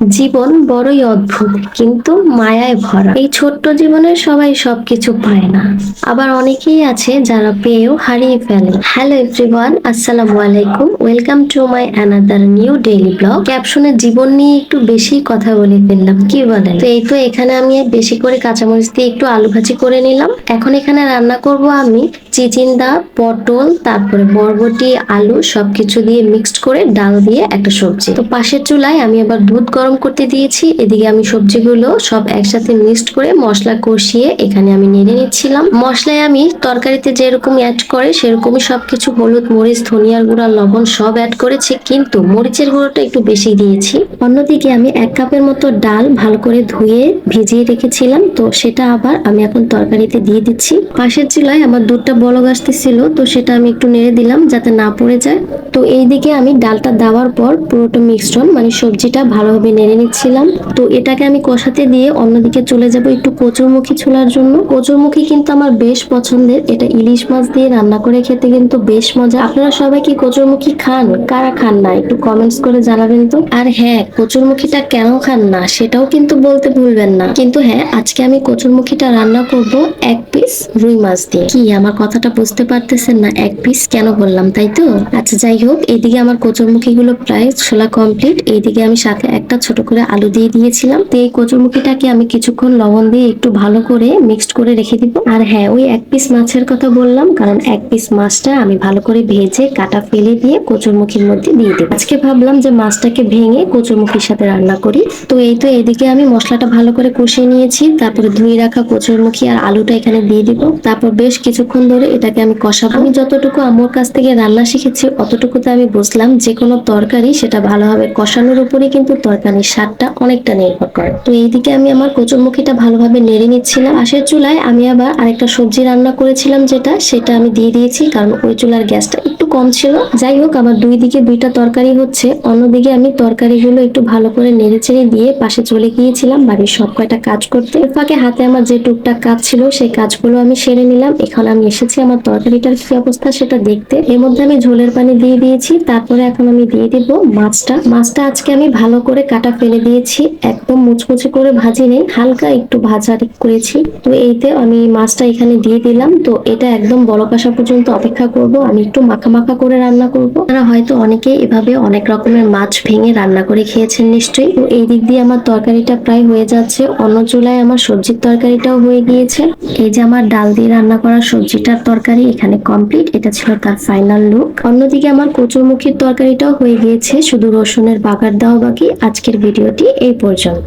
জীবন বড়ই অদ্ভুত, কিন্তু মায়ায় ভরা। এই ছোট্ট জীবনে সবাই সবকিছু পায় না। আবার অনেকেই আছে যারা পেয়েও হারিয়ে ফেলে। হ্যালো এভরিওয়ান আসসালামু আলাইকুম। Welcome to my another new daily blog ক্যাপশনে জীবন নিয়ে একটু বেশি কথা বলে ফেললাম। কি বলেন? তো এই তো এখানে আমি বেশি করে কাঁচামরিচ দিয়ে একটু আলু ভাজি করে নিলাম। এখন এখানে রান্না করব আমি চিচিন্দা পটল, তারপরে বরবটি, আলু সবকিছু দিয়ে মিক্সড করে ডাল দিয়ে একটা সবজি। তো পাশের চুলায় আমি আবার দুধ গরম করতে দিয়েছি। এদিকে আমি সবজিগুলো সব একসাথে মিক্সড করে মশলা কষিয়ে এখানে আমি নেড়ে নিচ্ছিলাম। মশলায় আমি তরকারিতে যেরকম অ্যাড করে সেরকমই সবকিছু হলুদ, মরিচ, ধনিয়ার গুঁড়া, লবণ সব অ্যাড করেছি, কিন্তু মরিচের গুঁড়োটা একটু বেশি দিয়েছি। অন্যদিকে আমি এক কাপের মতো ডাল ভালো করে ধুয়ে ভিজিয়ে রেখেছিলাম, তো সেটা আবার আমি এখন তরকারিতে দিয়ে দিচ্ছি। পাশের চুলায় আমার দুধটা বলক আসতেছিল, তো সেটা আমি একটু নেড়ে দিলাম যাতে না পড়ে যায়। তো এইদিকে আমি ডালটা দেওয়ার পর পুরোটা মিশ্রণ মানে সবজিটা ভালোভাবে নেড়ে নিচ্ছিলাম। তো এটাকে আমি কষাতে দিয়ে অন্যদিকে চলে যাব একটু কচুরমুখী ছোলার জন্য। কচুরমুখী কিন্তু আমার বেশ পছন্দের। এটা ইলিশ মাছ দিয়ে রান্না করে খেতে কিন্তু বেশ মজা। আপনারা সবাই কি কচুরমুখী খান? কারা খান না? একটু কমেন্টস করে জানাবেন তো। আর হ্যাঁ কচুরমুখীটা কেন খান না সেটাও কিন্তু বলতে ভুলবেন না। কিন্তু হ্যাঁ আজকে আমি কচুরমুখীটা রান্না করব এক পিস রুই মাছ দিয়ে। কি, আমার কথাটা বুঝতে পারতেছেন না? এক পিস কেন বললাম, তাই তো? আচ্ছা যাই হোক, এদিকে আমার কচুরমুখী গুলো প্রায় ছোলা কমপ্লিট এইদিকে আমি সাথে একটা ছোট করে আলু দিয়ে দিয়েছিলাম। তো এই কচুরমুখীটাকে আমি কিছুক্ষণ লবণ দিয়ে একটু ভালো করে মিক্সড করে রেখে দিব। আর হ্যাঁ ওই এক পিস মাছের কথা বললাম, কারণ এক পিস মাছটা আমি ভালো করে ভেজে কাটা ফেলে দিয়ে কচুরমুখীর মধ্যে দিয়ে দেব। আজকে ভাবলাম যে মাছটাকে ভেঙে কচুরমুখীর সাথে রান্না করি। তো এই তো এদিকে আমি মশলাটা ভালো করে কষিয়ে নিয়েছি, তারপরে ধুয়ে রাখা কচুরমুখী আর আলুটা এখানে দিয়ে দিব। তারপর বেশ কিছুক্ষণ ধরে এটাকে আমি কষাবো। আমি যতটুকু আমার কাছ থেকে রান্না শিখেছি, অতটুকুতে আমি বুঝলাম যে কোনো তরকারি সেটা ভালোভাবে কষানোর উপরে কিন্তু তরকারির স্বাদটা অনেকটা নির্ভর করে। তো এইদিকে আমি আমার কচুরমুখীটা ভালোভাবে নেড়ে নিচ্ছিলাম। পাশের চুলায় আমি আবার আরেকটা সবজি রান্না করেছিলাম যেটা, সেটা আমি দিয়ে দিয়েছি, কারণ ওই চুলার গ্যাসটা একটু কম ছিল। যাই হোক আমার দুই দিকে দুইটা তরকারি হচ্ছে। অন্যদিকে আমি তরকারিগুলো একটু ভালো করে নেড়ে চেড়ে দিয়ে পাশে চলে গিয়েছিলাম বাড়ির সব কয়টা কাজ করতে। ফাঁকে হাতে আমার যে টুকটাক কাজ ছিল, সেই কাজগুলো আমি সেরে নিলাম। এখন আমি এসেছি আমার তরকারিটার কি অবস্থা সেটা দেখতে। এর মধ্যে আমি ঝোলের পানি দিয়ে দিয়েছি, তারপরে এখন আমি দিয়ে দিব মাছটা। মাছটা আজকে আমি ভালো করে কাটা ফেলে দিয়েছি, একদম মুচমুচে করে ভাজি নেই, হালকা একটু ভাজা করেছি। তো এইতে আমি মাছটা এখানে দিয়ে দিলাম। তো এটা একদম বড় আসা পর্যন্ত অপেক্ষা করব। আমি একটু মাখা মাখা করে রান্না করব। আপনারা হয়তো অনেকে এভাবে অনেক রকমের মাছ ভেঙে রান্না করে খেয়েছেন নিশ্চয়ই। তো এই দিক দিয়ে আমার তরকারিটা প্রায় হয়ে যাচ্ছে। অন্য চুলায় আমার সবজির তরকারিটাও হয়ে গিয়েছে। এই যে আমার ডাল দিয়ে রান্না করা সবজিটার তরকারি এখানে কমপ্লিট এটা ছিল তার ফাইনাল লুক অন্যদিকে আমার কচুরমুখীর তরকারিটাও হয়ে গিয়েছে। শুধু রসুনের বাগার দেওয়া বাকি। আজকের ভিডিওটি এই পর্যন্ত।